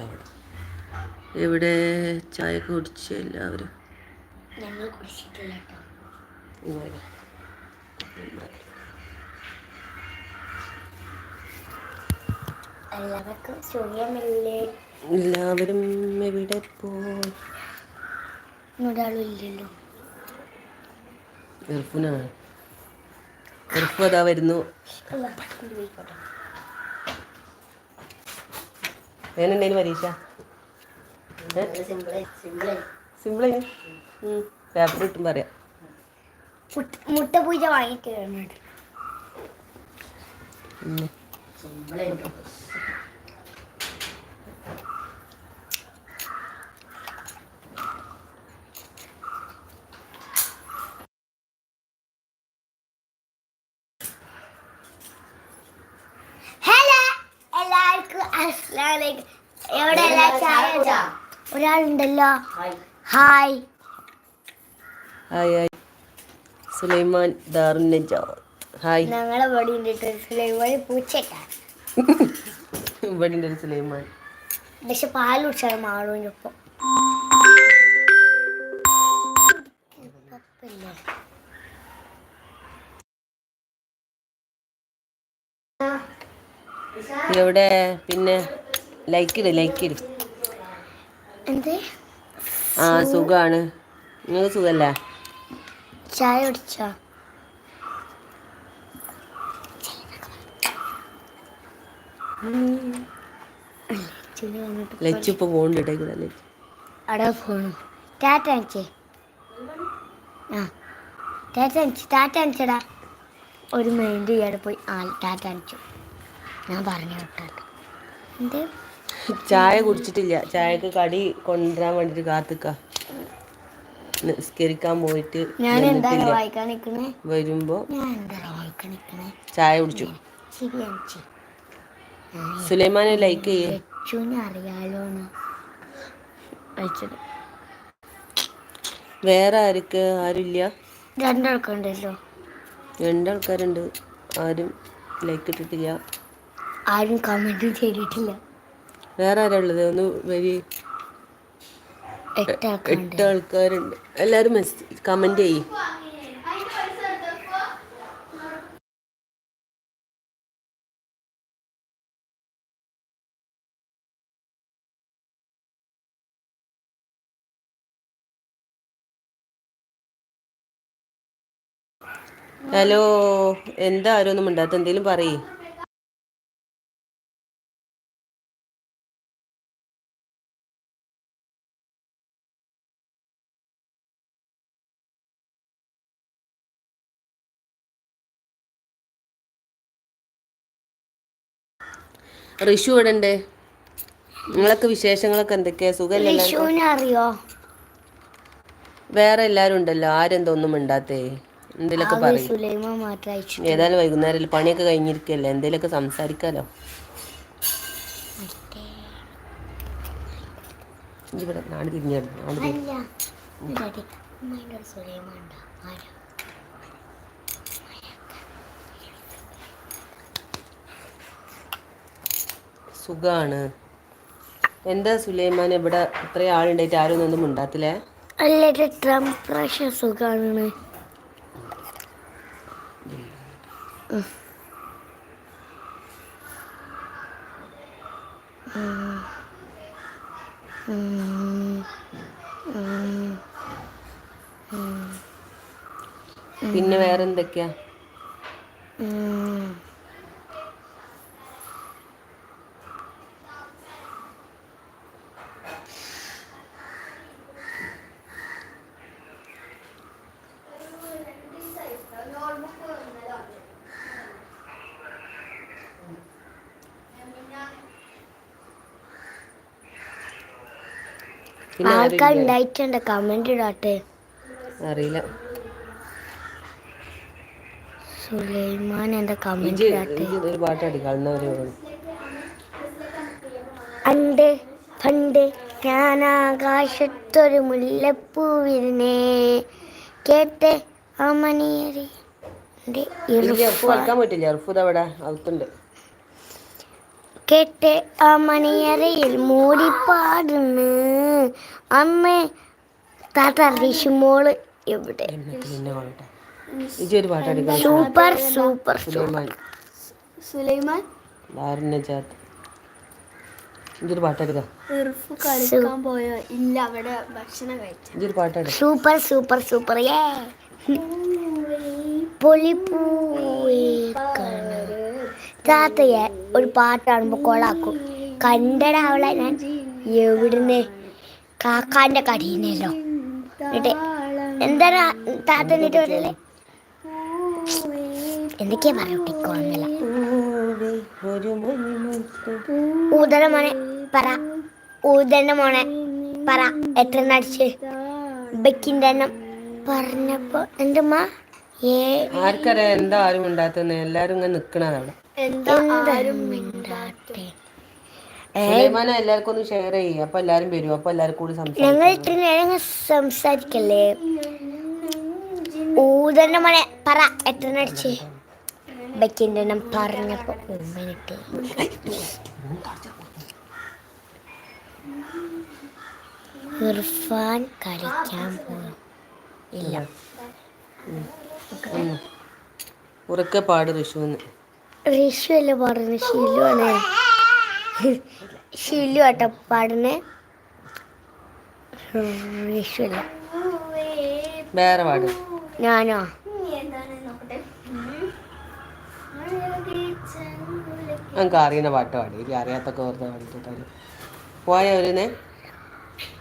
അവിടെ എവിടെ? ചായ കുടിച്ച് എല്ലാവരും? ഞങ്ങൾ കുടിച്ചിട്ടില്ല എല്ലാവരും എവിടെ പോയി ഒരാളും ഇല്ലല്ലോ. ഇർഫുനാണ്. ഇർഫു അതാ വരുന്നു. എങ്ങനെയുണ്ടായിരുന്നു പരീക്ഷ? സിമ്പിളായി, പേപ്പർ കിട്ടും പറയാം. മുട്ട- പൂജ വാങ്ങിട്ട് വരുന്നുണ്ട് ഉം. ഹലോ എല്ലാവർക്കും അസ്സലാമലൈക്കും എവിടെ എല്ലാ ചായ കുടിച്ചോ? ഒരാളുണ്ടല്ലോ. Hi hi hi Sulaiman Darun Najad hi ഞങ്ങളെ ഇവിടെ സുലൈമാൻ പൂച്ചട്ടാണ് ഇവിടെ സുലൈമാൻ. പക്ഷെ പാൽ കുടിച്ചാൽ മാളൂന്റെ ഒപ്പം. എവിടെ? പിന്നെ? ലൈക്ക് ഇട് ലൈക്ക് ഇട്. ആ സുഖാണ്. നിങ്ങൾക്ക് സുഖല്ലേ? ചായ കുടിച്ചോ? ലച്ചു ഇപ്പൊ ടാറ്റ അണിച്ചേ ആ ടാറ്റ അണിച്ച് ടാറ്റ അണിച്ചടാ ഒരു മൈൻഡ് ചെയ്യാതെ പോയി. ആ ടാറ്റ അണിച്ചു ഞാൻ പറഞ്ഞു കേട്ടോ എന്ത്? ചായ കുടിച്ചിട്ടില്ല. ചായക്ക് കടി കൊണ്ടുവരാൻ വേണ്ടിട്ട് കാത്തുക്ക. നിസ്കരിക്കാൻ പോയിട്ട് വരുമ്പോ ചായ കുടിച്ചു? സുലൈമാനെ ലൈക്ക് ചെയ്യേ. വേറെ ആർക്ക്? ആരുമില്ല രണ്ടാൾക്കാരുണ്ടല്ലോ രണ്ടാൾക്കാരുണ്ട്. ആരും ലൈക്ക് ഇട്ടിട്ടില്ല. ആരും കമന്റ് ചെയ്തിട്ടില്ല. വേറെ ആരാ ഉള്ളത്? ഒന്ന് വരി. എട്ട് ആൾക്കാരുണ്ട്. എല്ലാവരും മെസ്സേജ് കമന്റ് ചെയ്യും. ഹലോ എന്താ? ആരും ഒന്നും മിണ്ടാത്ത. എന്തേലും പറയേ. ഋഷു ഇവിടെ ഉണ്ട് നിങ്ങളൊക്കെ വിശേഷങ്ങളൊക്കെ എന്തൊക്കെയാ? സുഖമല്ലേ? അറിയോ? വേറെ എല്ലാരും ഉണ്ടല്ലോ. ആരെന്തോന്നും മിണ്ടാത്തേ. എന്തേലൊക്കെ പറയും. ഏതായാലും വൈകുന്നേരം പണിയൊക്കെ കഴിഞ്ഞിരിക്കല്ലേ? എന്തേലൊക്കെ സംസാരിക്കാലോ. ഇവിടെ നാട് തിരിഞ്ഞു നാട് തിരിഞ്ഞ്. അല്ല ഇതാടി, ഉമ്മാന്റെ ഒരു സുലൈമാൻ ഉണ്ടോ? ആരാ? സുഖാണ്. എന്താ സുലൈമാൻ? ഇവിടെ ഇത്രയും ആളുണ്ടായിട്ട് ആരും ഒന്നും ഉണ്ടാത്തില്ലേ അല്ല ഇത് ട്രംപ് പ്രാവശ്യം സുഖാണ് പിന്നെ വേറെ ഉണ്ടായിട്ടുണ്ട് കമന്റ് ഇടാട്ടെ അറിയില്ല. സുലൈമാൻ എന്താ കമന്റ് ഇജ്ജ് ഇടാട്ടെ ഇജ്ജ് ഒരു പാട്ട് അടിക്കാവുന്നവരെ പണ്ട് പണ്ട് ഞാൻ ആകാശത്തൊരു മുല്ലപ്പൂവിരുന്നേ കേട്ട് ആ കളിക്കാൻ പറ്റില്ല. ഉറപ്പ് അവിടെ അകത്തുണ്ട്. കേട്ട് ആ മണിയറയിൽ മൂടിപ്പാടുന്നു. അമ്മേ താത്ത റിഷുമോൾ എവിടെ? Super super Sulaiman. Super super super ഏ പൊളിപ്പൂവേ താത്തയെ ഒരു പാട്ട് കാണുമ്പോൾ കൊളാക്കും. കണ്ടട അവളെ ഞാൻ. എവിടുന്ന്? കാക്കാന്റെ കടിയുന്നല്ലോ എന്താ താത്ത എന്നിട്ട് പറയല്ലേ എന്തൊക്കെയാ പറയൂട്ടിക്കോന്നില്ല ഊതന മോനെ പറ. ഊതന്റെ മോനെ പറ. എത്ര നടിച്ച്? ബെക്കിന്റെ എണ്ണം പറഞ്ഞപ്പോ എന്റെ ഉമ്മ ആർക്കറിയാം എന്താ ആരും ഉണ്ടാത്തുന്നത് എല്ലാരും ഇങ്ങനെ നിക്കണത് അവിടെ എന്താ ആരും മിണ്ടാത്തെ? സുലൈമാനെ എല്ലാവർക്കും ഒന്ന് ഷെയർ ചെയ്യും. അപ്പൊ എല്ലാരും വരും. അപ്പൊ എല്ലാരും കൂടി ഞങ്ങൾ ഇത്ര നേരം സംസാരിക്കല്ലേ? ഊതന്റെ മോനെ പറ എത്ര നടിച്ച് ബക്കിന്റെ എണ്ണം പറഞ്ഞപ്പോ ഉമ്മനിട്ട്. ഇർഫാൻ കളിക്കാൻ പോകും ഇല്ല. ഉറക്കെ പാട് ഋഷുന്ന് പറഞ്ഞു ഷിലു ആണ്. ഷിലു ആട്ടോ പാടുന്നെ. റിഷു അല്ല വേറെ പാട്. ഞാനോ? നമുക്ക് അറിയുന്ന പാട്ട് പാടി. എനിക്ക് അറിയാത്തൊക്കെ ഓർത്ത് പാടിട്ടാണ് പോയ ഒരുന്നേ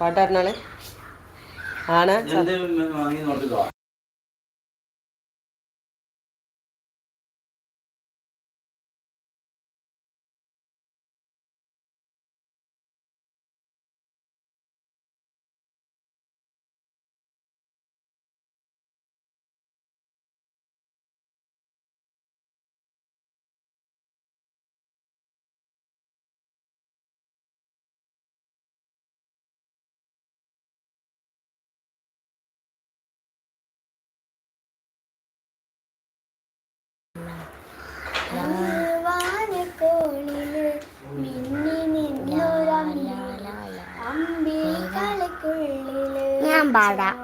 പാട്ടായിരുന്നാളെ ആണ്. വാനക്കോണിൽ മിന്നി നിന്നൊരമ്പി അമ്പിളിക്കുള്ളിൽ ഞാൻ പാടാം.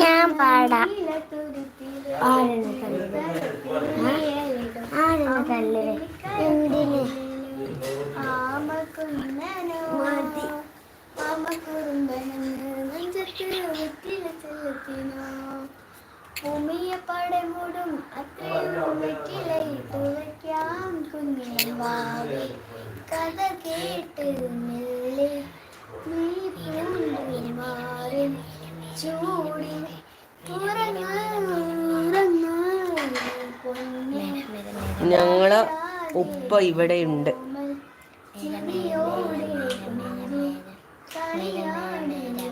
ഞാൻ പാടാം. ആരെന്നെ തല്ലത് ആരെന്നെ തല്ലത് എന്തിന്? ആമക്കുന്നനോ ആമക്കുറുമ്പനെന്ന് നെഞ്ചത്ത് വെറ്റില ചെലുത്തിനോ. ഭൂമിയെ മൂടും അത്രയും തുളയ്ക്കാം കുഞ്ഞിൻ വാവി കഥ കേട്ട് മെല്ലെ മാറി ചൂടി ഞങ്ങൾ ഉപ്പ ഇവിടെ ഉണ്ട്.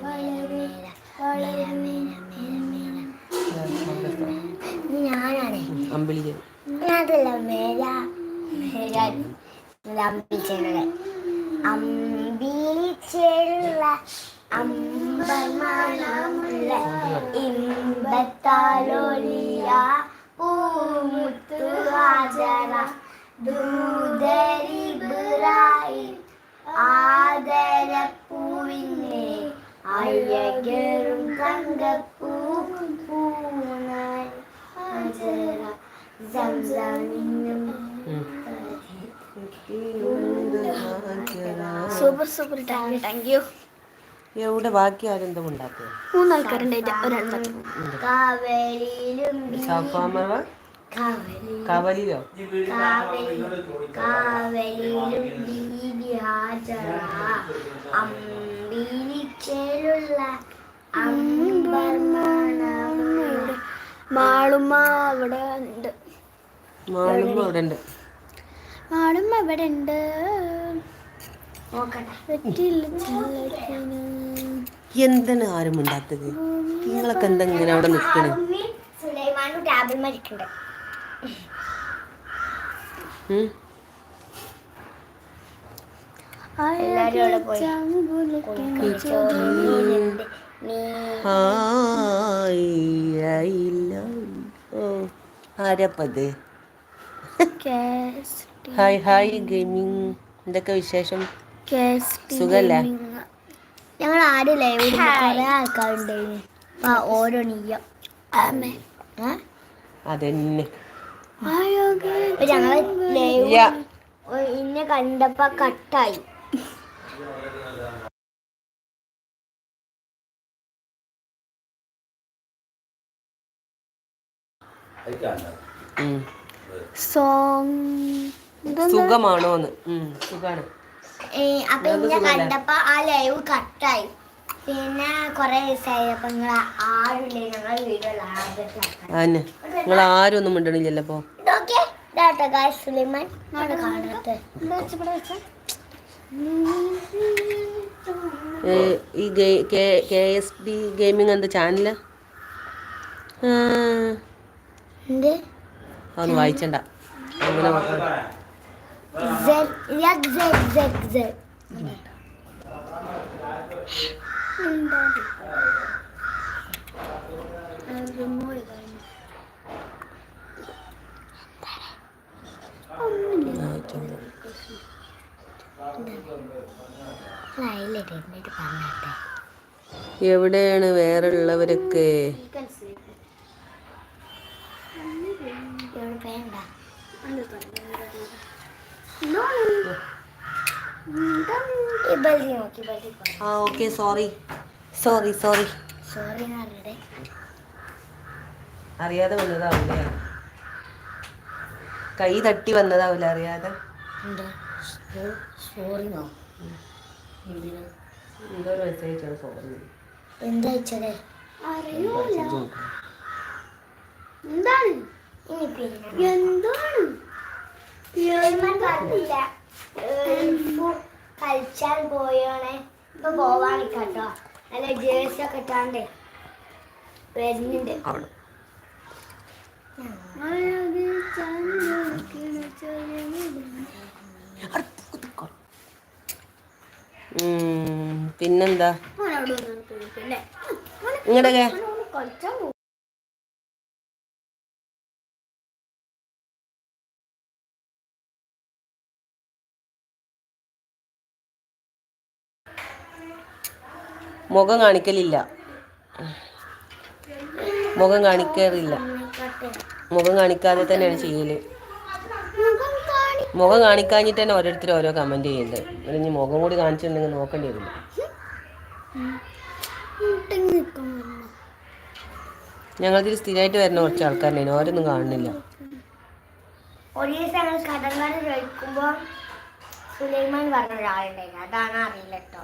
വളരെ വളരെ ഞാനാണ് അമ്പിളി. അതല്ല മേര മേര ദൂതരിബിറായി ആദരപ്പൂവിനെ അയ്യകരും തങ്കപ്പൂ പൂനായി Hajara super super thank you thank you എവിടെ ബാക്കി ആരെന്തും ഉണ്ടാക്കുക മൂന്നാൾക്കാരുണ്ടായിട്ട് ഒരാൾ കാവലിയിലും സാഫാമറ കാവലി കവലിയോ കാവലി കാവലിയിലും ദീദി ഹാജറ അമ്പിളിച്ചേലുള്ള അമ്പർമാണമുള്ള മാളുമ്മ അവിടെ ഉണ്ട്. മാളുമ്പോ അവിടെ ഉണ്ട് ആളും അവിടെ ഉണ്ട്. എന്താണ് ആരും ഉണ്ടാത്തത് നിങ്ങളൊക്കെ എന്താ? ഇങ്ങനെ അവിടെ നിൽക്കണേ ആരപ്പത്? Hi hi gaming. എന്തൊക്കെ വിശേഷം? സുഖല്ലേ? ഞങ്ങൾ ആരും ലൈവ് കുറെ ആൾക്കാരുണ്ടായിരുന്നു ആ ഓരോ നീയ. അതെന്നെ. ഞങ്ങൾ ലൈവ് ഇല്ല ഇന്നെ കണ്ടപ്പോ കട്ടായി. ഉം. സോങ് സുഖമാണോന്ന്. സുഖാണ്. അപ്പൊ ഇന്നെ കണ്ടപ്പോ ആ ലൈവ് കട്ടായി. പിന്നെ കൊറേ ദിവസമായി അപ്പൊ നിങ്ങൾ ആരുമില്ലേ ഞങ്ങൾ വീഡിയോ അതന്നെ. നിങ്ങൾ ആരും ഒന്നും മിണ്ടണില്ലല്ലോ അപ്പോ ഇതാട്ടോ ഗായ് സുലൈമാൻ. കാണട്ടെ. ഈ കെ എസ് ബി ഗെയിമിംഗ് എന്താ ചാനൽ എന്ത്? അതൊന്നും വായിച്ചണ്ട. അങ്ങനെ എവിടെയാണ് വേറെ ഉള്ളവരൊക്കെ ആ okay sorry sorry sorry sorry അറിയാതെ വന്നതാവില്ല കൈ തട്ടി വന്നതാവില്ല അറിയാതെ? എന്താ? വെച്ചത് എന്താണ് ഇനി പിന്നെ എന്താണ്? ഇപ്പൊ കളിച്ചാൻ പോയോണേ. ഇപ്പൊ പോവാണിക്കട്ടോ നല്ല ജേഴ്സി ഒക്കെ ഇട്ടാണ്ടേ വരുന്നുണ്ട്. പിന്നെന്താ? മോൻ മുഖം കാണിക്കലില്ല. മുഖം കാണിക്കാറില്ല. മുഖം കാണിക്കാതെ തന്നെയാണ് ചെയ്യൽ. മുഖം കാണിക്കാഞ്ഞിട്ട് തന്നെ ഓരോരുത്തർ ഓരോ കമന്റ് ചെയ്യുന്നത്. ഇവിടെ ഇനി മുഖം കൂടി കാണിച്ചിട്ടുണ്ടെങ്കിൽ നോക്കേണ്ടി വരില്ല. ഞങ്ങളിതിൽ സ്ഥിരമായിട്ട് വരുന്ന കുറച്ച് ആൾക്കാരുണ്ടായിരുന്നു ഓരോന്നും കാണുന്നില്ല. ഒരു ദിവസം ഞങ്ങൾ കടങ്ങാട് ചോദിക്കുമ്പോൾ സുലൈമാൻ പറഞ്ഞ ഒരാളുണ്ടായിരുന്നു അതാണ് അറിയില്ല കേട്ടോ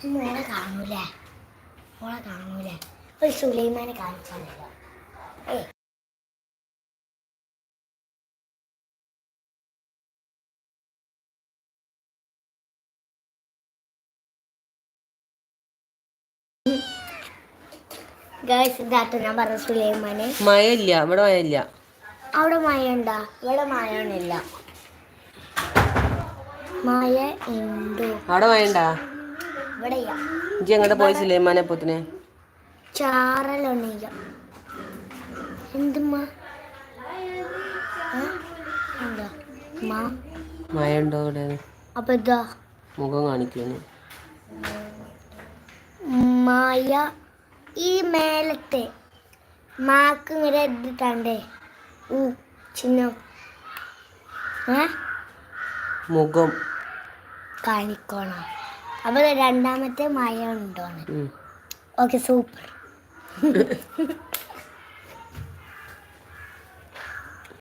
മോളെ കാണൂലേ? മോളെ കാണൂലേ? ഒരു സുലൈമാനെ കാണിച്ചാലോ? ഏ. ഗൈസ് ഞാൻ പറഞ്ഞ സുലൈമാനെ. മഴ ഇല്ല ഇവിടെ മഴ ഇല്ല അവിടെ മഴ ഉണ്ടാ ഇവിടെ മഴ ഒന്നുമില്ല മഴ ഉണ്ട് അവിടെ മഴ ഉണ്ടാ ഇജ്ജ് എങ്ങോട്ട് പോയി സുലൈമാനെ പൊത്തിന്? എന്തുമ്മ? മഴ ഉണ്ടോ ഇവിടെ അപ്പൊ ഇതാ. മുഖം കാണിക്കുന്നു. മായ ഈ മേലത്തെ മാക്ക് ഇങ്ങനെ എടുത്തിട്ടണ്ടേ ഊ ചിഹ്നം. മുഖം. കാണിക്കോണം. അപ്പൊ രണ്ടാമത്തെ മായ ഉണ്ടോന്ന്. Okay super